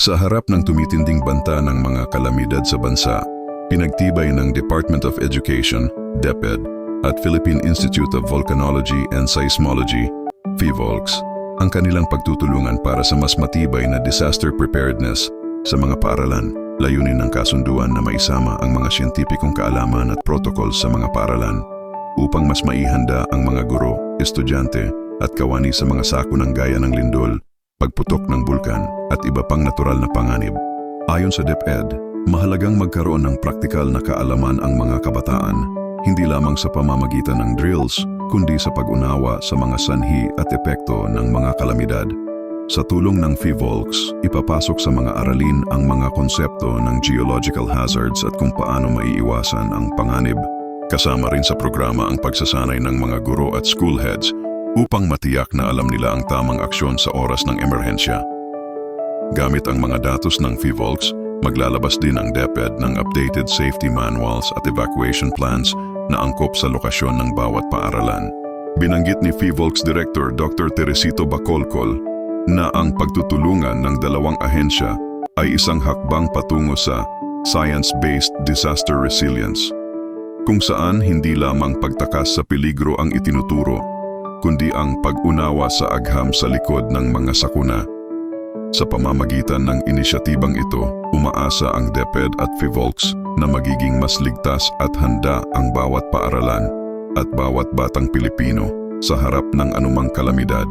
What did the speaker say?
Sa harap ng tumitinding banta ng mga kalamidad sa bansa, pinagtibay ng Department of Education, DepEd, at Philippine Institute of Volcanology and Seismology, PHIVOLCS, ang kanilang pagtutulungan para sa mas matibay na disaster preparedness sa mga paaralan. Layunin ng kasunduan na maisama ang mga siyentipikong kaalaman at protocol sa mga paaralan upang mas maihanda ang mga guro, estudyante at kawani sa mga sako ng gaya ng lindol, pagputok ng bulkan at iba pang natural na panganib. Ayon sa DepEd, mahalagang magkaroon ng praktikal na kaalaman ang mga kabataan, hindi lamang sa pamamagitan ng drills, kundi sa pag-unawa sa mga sanhi at epekto ng mga kalamidad. Sa tulong ng PHIVOLCS, ipapasok sa mga aralin ang mga konsepto ng geological hazards at kung paano maiiwasan ang panganib. Kasama rin sa programa ang pagsasanay ng mga guro at school heads upang matiyak na alam nila ang tamang aksyon sa oras ng emerhensya. Gamit ang mga datos ng PHIVOLCS, maglalabas din ang DepEd ng updated safety manuals at evacuation plans na angkop sa lokasyon ng bawat paaralan. Binanggit ni PHIVOLCS Director Dr. Teresito Bacolcol na ang pagtutulungan ng dalawang ahensya ay isang hakbang patungo sa science-based disaster resilience, kung saan hindi lamang pagtakas sa peligro ang itinuturo, kundi ang pag-unawa sa agham sa likod ng mga sakuna. Sa pamamagitan ng inisyatibang ito, umaasa ang DepEd at PHIVOLCS na magiging mas ligtas at handa ang bawat paaralan at bawat batang Pilipino sa harap ng anumang kalamidad.